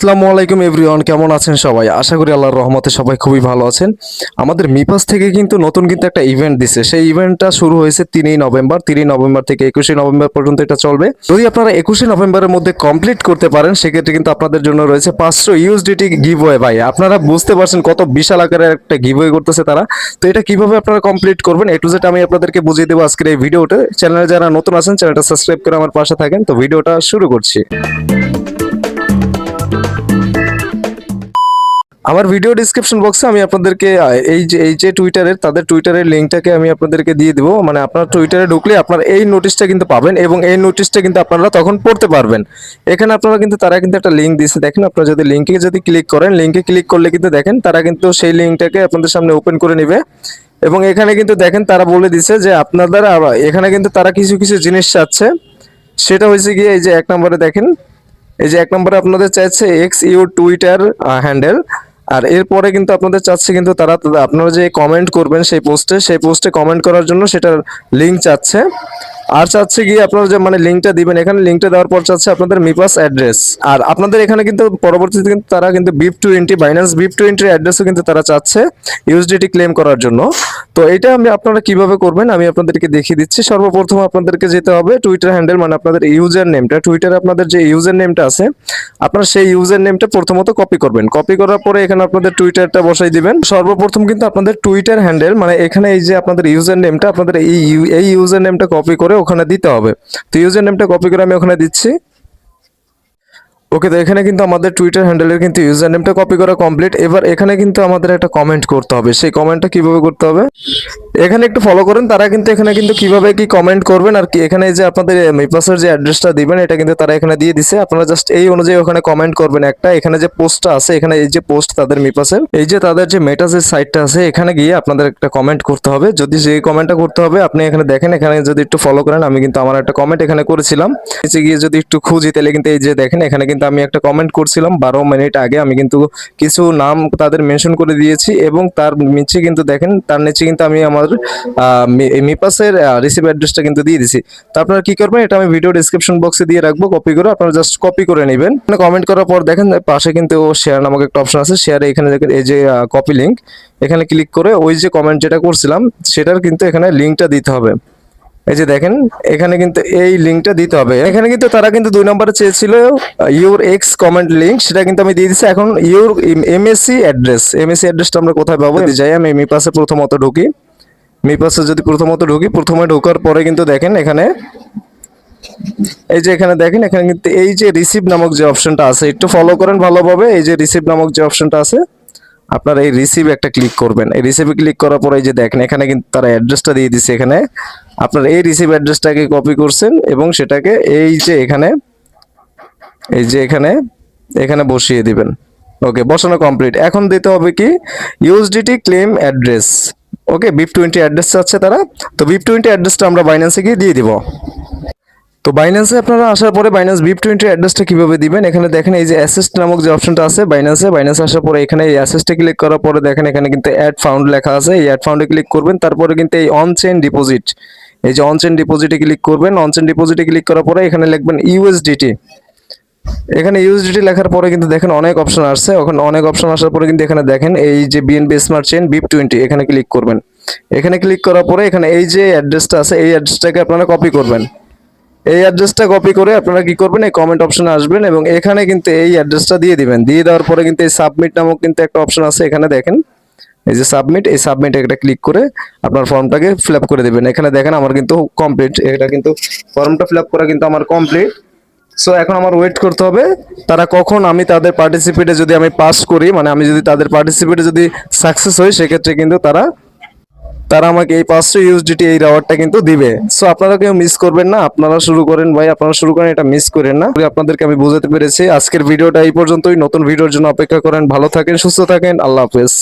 আসসালামু আলাইকুম এভরিওয়ান, কেমন আছেন সবাই? আশা করি আল্লাহর রহমতে সবাই খুবই ভালো আছেন। আমাদের মিপাস থেকে কিন্তু নতুন কিন্তু একটা ইভেন্ট দিছে। সেই ইভেন্টটা শুরু হয়েছে তিনই নভেম্বর তিনই নভেম্বর থেকে একুশে নভেম্বর পর্যন্ত এটা চলবে। যদি আপনারা একুশে নভেম্বরের মধ্যে কমপ্লিট করতে পারেন, সেক্ষেত্রে কিন্তু আপনাদের জন্য রয়েছে পাঁচশো ইউএসডিটি গিভওয়ে ভাই। আপনারা বুঝতে পারছেন কত বিশাল আকারের একটা গিভওয়ে করতেছে তারা। তো এটা কীভাবে আপনারা কমপ্লিট করবেন, এ টু জেড আমি আপনাদেরকে বুঝিয়ে দেবো আজকের এই ভিডিওতে চ্যানেলে যারা নতুন আছেন চ্যানেলটা সাবস্ক্রাইব করে আমার পাশে থাকেন। তো ভিডিওটা শুরু করছি। আমার ভিডিও ডিসক্রিপশন বক্সে আমি আপনাদেরকে এই যে এই যে টুইটারের তাদের টুইটারের লিঙ্কটাকে আমি আপনাদেরকে দিয়ে দেবো। মানে আপনার টুইটারে ঢুকলে আপনার এই নোটিশটা কিন্তু পাবেন এবং এই নোটিশটা কিন্তু আপনারা তখন পড়তে পারবেন। এখানে আপনারা কিন্তু, তারা কিন্তু একটা লিঙ্ক দিয়েছে। দেখেন আপনারা যদি লিঙ্কে যদি ক্লিক করেন লিঙ্কে ক্লিক করলে কিন্তু দেখেন, তারা কিন্তু সেই লিঙ্কটাকে আপনাদের সামনে ওপেন করে নেবে। এবং এখানে কিন্তু দেখেন, তারা বলে দিছে যে আপনাদের এখানে কিন্তু তারা কিছু কিছু জিনিস চাচ্ছে। সেটা হয়েছে গিয়ে, এই যে এক নম্বরে দেখেন, এই যে এক নম্বরে আপনাদের চাইছে এক্স ইউ টুইটার হ্যান্ডেল আর এরপরে কিন্তু আপনাদের চাচ্ছে কিন্তু তারা, আপনারা যে কমেন্ট করবেন সেই পোস্টে সেই পোস্টে কমেন্ট করার জন্য সেটার লিঙ্ক চাচ্ছে। আর চাচ্ছে গিয়ে আপনারা যে মানে লিঙ্কটা দিবেন, এখানে লিঙ্কটা দেওয়ার পর চাচ্ছে আপনাদের মিপাস অ্যাড্রেস আর আপনাদের এখানে কিন্তু পরবর্তীতে কিন্তু তারা কিন্তু বিপ টোয়েন্টি বাইন্যান্স বিপ টোয়েন্টির অ্যাড্রেসও কিন্তু তারা চাচ্ছে ইউএসডিটি ক্লেম করার জন্য। তো এটা আমি আপনারা কীভাবে করবেন, আমি আপনাদেরকে দেখিয়ে দিচ্ছি। সর্বপ্রথম আপনাদেরকে যেতে হবে টুইটার হ্যান্ডেল মানে আপনাদের ইউজার নেমটা টুইটারে আপনাদের যে ইউজার নেমটা আছে, আপনারা সেই ইউজার নেমটা প্রথমত কপি করবেন। কপি করার পরে এখানে আপনাদের টুইটারটা বসাই দিবেন। সর্বপ্রথম কিন্তু আপনাদের টুইটার হ্যান্ডেল মানে এখানে এই যে আপনাদের ইউজার নেমটা আপনাদের এই ইউ- এই ইউজার নেমটা কপি করে ওখানে দিতে হবে। তো ইউজার নেমটা কপি করে আমি ওখানে দিচ্ছি। ওকে তো এখানে কিন্তু আমাদের টুইটার হ্যান্ডেলের কিন্তু ইউজার নেমটা কপি করা কমপ্লিট এবার এখানে কিন্তু আমাদের একটা কমেন্ট করতে হবে। সেই কমেন্টটা কীভাবে করতে হবে? এখানে একটু ফলো করেন, তারা কিন্তু এখানে কিন্তু কীভাবে কি কমেন্ট করবেন আর কি। এখানে যে আপনাদের মিপাসের যে অ্যাড্রেসটা দিবেন, এটা কিন্তু তারা এখানে দিয়ে দিছে। আপনারা জাস্ট এই অনুযায়ী ওখানে কমেন্ট করবেন একটা। এখানে যে পোস্টটা আছে, এখানে এই যে পোস্ট তাদের মিপাসের এই যে তাদের যে মেটাসের সাইটটা আছে, এখানে গিয়ে আপনাদের একটা কমেন্ট করতে হবে। যদি যে কমেন্টটা করতে হবে, আপনি এখানে দেখেন, এখানে যদি একটু ফলো করেন, আমি কিন্তু আমার একটা কমেন্ট এখানে করেছিলাম। নিচে গিয়ে যদি একটু খুঁজি, তাহলে কিন্তু এই যে দেখেন, এখানে কিন্তু আমি একটা কমেন্ট করছিলাম, বারো মিনিট আগে। আমি কিন্তু কিছু নাম তাদের মেনশন করে দিয়েছি এবং তার নিচে কিন্তু দেখেন, তার নিচে কিন্তু আমি আমার মিপাসের রিসিভ অ্যাড্রেসটা কিন্তু দিয়ে দিছি। তো আপনারা কী করবেন, এটা আমি ভিডিও ডিসক্রিপশন বক্সে দিয়ে রাখব কপি করে আপনারা জাস্ট কপি করে নেবেন। কমেন্ট করার পর দেখেন, পাশে কিন্তু শেয়ার নামক একটা অপশন আছে। শেয়ারে এখানে দেখেন, এই যে কপি লিঙ্ক এখানে ক্লিক করে ওই যে কমেন্ট যেটা করছিলাম, সেটার কিন্তু এখানে লিঙ্কটা দিতে হবে। এই যে দেখেন এখানে কিন্তু এই লিঙ্কটা দিতে হবে। এখানে কিন্তু তারা কিন্তু দুই নম্বরে চেয়েছিল ইউর এক্স কমেন্ট লিঙ্ক সেটা কিন্তু আমি দিয়ে দিচ্ছি এখন ইউর এমএসসি অ্যাড্রেস এমএসসি অ্যাড্রেসটা আমরা কোথায় পাবো? যাই আমি পাশে প্রথমত ঢুকি। মি পাশে যদি প্রথমত ঢুকি প্রথমে ঢোকার পরে কিন্তু দেখেন এখানে এই যে এখানে দেখেন এখানে কিন্তু এই যে রিসিভ নামক যে অপশনটা আছে একটু ফলো করেন ভালোভাবে। এই যে রিসিভ নামক যে অপশনটা আছে আপনারা এই রিসিভ একটা ক্লিক করবেন। এই রিসিভে ক্লিক করার পরে যে দেখেন, এখানে কিন্তু তারা অ্যাড্রেসটা দিয়ে দিচ্ছে এখানে। আপনার এই রিসিভ অ্যাড্রেসটাকে কপি করছেন এবং সেটাকে এই যে এখানে, এই যে এখানে এখানে বসিয়ে দিবেন। ওকে বসানো কমপ্লিট এখন দিতে হবে কি? USDT claim address okay BEP twenty address চাচ্ছে তারা। তো বিপ টোয়েন্টি অ্যাড্রেসটা আমরা বাইন্যান্সে গিয়ে দিয়ে দিব। তো বাইন্যান্সে আপনারা আসার পরে বাইন্যান্স বিপ টোয়েন্টি অ্যাড্রেসটা কীভাবে দিবেন? এখানে দেখেন এই যে অ্যাসেস্ট নামক যে অপশনটা আছে বাইন্যান্সে বাইন্যান্সে আসার পরে এখানে এই অ্যাসেস্টে ক্লিক করার পরে দেখেন এখানে কিন্তু অ্যাড ফাউন্ড লেখা আছে। এই অ্যাড ফাউন্ডে ক্লিক করবেন, তারপরে কিন্তু এই অন চেন ডিপোজিট এই যে অন চেন ডিপোজিটে ক্লিক করবেন। অন চেন ডিপোজিটে ক্লিক করার পরে এখানে লিখবেন ইউএসডিটি এখানে ইউএসডিটি লেখার পরে কিন্তু দেখেন অনেক অপশন আসছে। ওখানে অনেক অপশন আসার পরে কিন্তু এখানে দেখেন এই যে BNB smart chain BEP twenty এখানে ক্লিক করবেন। এখানে ক্লিক করার পরে এখানে এই যে অ্যাড্রেসটা আছে, এই অ্যাড্রেসটাকে আপনারা কপি করবেন। এই অ্যাড্রেসটা কপি করে আপনারা কি করবেন? এই কমেন্ট অপশনে আসবেন এবং এখানে কিন্তু এই অ্যাড্রেসটা দিয়ে দিবেন। দিয়ে দেওয়ার পরে কিন্তু এই সাবমিট নামক কিন্তু একটা অপশন আছে এখানে দেখেন। এই যে সাবমিট এই সাবমিট একটা ক্লিক করে আপনার ফর্মটাকে ফিল করে দেবেন। এখানে দেখেন আমার কিন্তু কমপ্লিট এটা কিন্তু ফর্মটা ফিল করা কিন্তু আমার কমপ্লিট সো এখন আমার ওয়েট করতে হবে। তারা কখন আমি তাদের পার্টিসিপেটে যদি আমি পাস করি মানে আমি যদি তাদের পার্টিসিপেটে যদি সাকসেস হই সেক্ষেত্রে কিন্তু তারা তারা আমাকে এই পাঁচশো ইউএসডিটি এই রাওয়ারটা কিন্তু দিবে। সো আপনারা কেউ মিস করবেন না। আপনারা শুরু করেন ভাই, আপনারা শুরু করেন, এটা মিস করেন না। আপনাদেরকে আমি বুঝাতে পেরেছি। আজকের ভিডিওটা এই পর্যন্তই। নতুন ভিডিওর জন্য অপেক্ষা করেন। ভালো থাকেন, সুস্থ থাকেন। আল্লাহ হাফেজ।